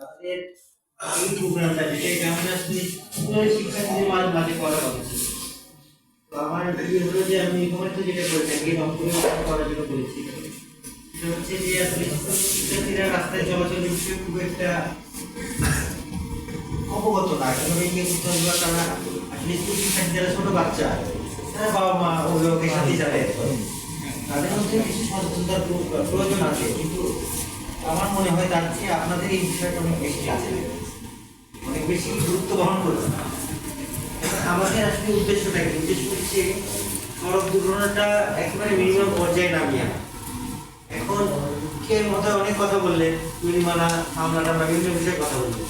আমাদের এই প্রোগ্রামটা যেটা আমাদের আসলে স্কুলের শিক্ষার্থীদের মাঝে মাঝে করার কথা তো আমার ইয়ে হলো যে আমি ইনফরমেশন যেটা করে থাকি রংপুরে করার জন্য করেছি সেটা হচ্ছে যে আসলে শিক্ষার্থীরা রাস্তায় চলাচলের বিষয়ে খুব একটা অবগত না কীভাবে কি করতে তারা আসলে স্কুল শিক্ষার্থী যারা ছোট বাচ্চা তারা বাবা মা অভিভাবকের সাথে যাবে তাদের মধ্যে কিছু সচেতনতার প্রয়োজন আছে, কিন্তু আমার মনে হয় তার চেয়ে আপনাদের এই বিষয়টা অনেক বেশি আছে অনেক বেশি গুরুত্ব বহন করছে আমাদের আসলে উদ্দেশ্যটা কি? উদ্দেশ্য হচ্ছে সড়ক দুর্ঘটনাটা একেবারে মিনিমাম পর্যায়ে নামিয়ে এখন কে মতো অনেক কথা বললেন জরিমানা মামলা টামলা বিভিন্ন বিষয়ে কথা বললেন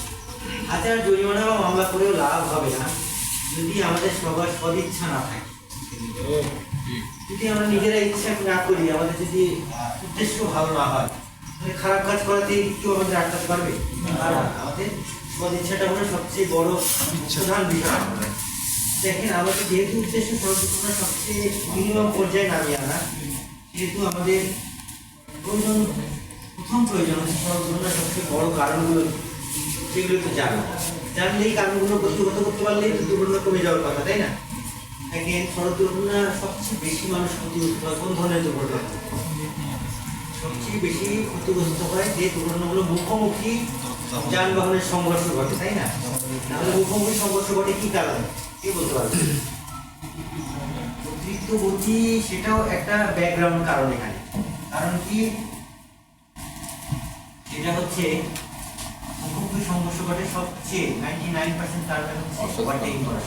হাজার জরিমানা বা মামলা করেও লাভ হবে না যদি আমাদের সবার সদিচ্ছা না থাকে। যদি আমরা নিজেরা ইচ্ছা না করি আমাদের যদি উদ্দেশ্য ভালো না হয় খারাপ কাজ করাতে কেউ আমাদের আটকাতে পারবে। আর আমাদের সদিচ্ছাটা হলো সবচেয়ে বড় প্রধান বিষয়। দেখেন, আমাদের যেহেতু উদ্দেশ্য সর্বপ্রথম সবচেয়ে মিনিমাম পর্যায়ে নামিয়ে আনা যেহেতু আমাদের প্রয়োজন, প্রথম প্রয়োজন হচ্ছে সর্বপ্রথম সবচেয়ে বড় কারণগুলো সেগুলো তো জানা জানলে এই কারণগুলো প্রতিহত করতে পারলেই দুর্ঘটনা কমে যাওয়ার কথা, তাই না? দেখেন সড়ক দুর্ঘটনা সবচেয়ে বেশি মানুষ ক্ষতিগ্রস্ত হয় কোন ধরনের দুর্ঘটনা? সবচেয়ে বেশি ক্ষতিগ্রস্ত হয় যে দুর্ঘটনাগুলো মুখোমুখি যানবাহনের সংঘর্ষ ঘটে তাই না? তাহলে মুখোমুখি সংঘর্ষ ঘটে কি কারণে? কে বলতে পারবে অতিরিক্ত গতি সেটাও একটা ব্যাকগ্রাউন্ড কারণ এখানে। কারণ কি? সেটা হচ্ছে মুখোমুখি সংঘর্ষ ঘটে সবচেয়ে নাইনটি নাইন পার্সেন্ট কারণ হচ্ছে ওভারটেকিং করা।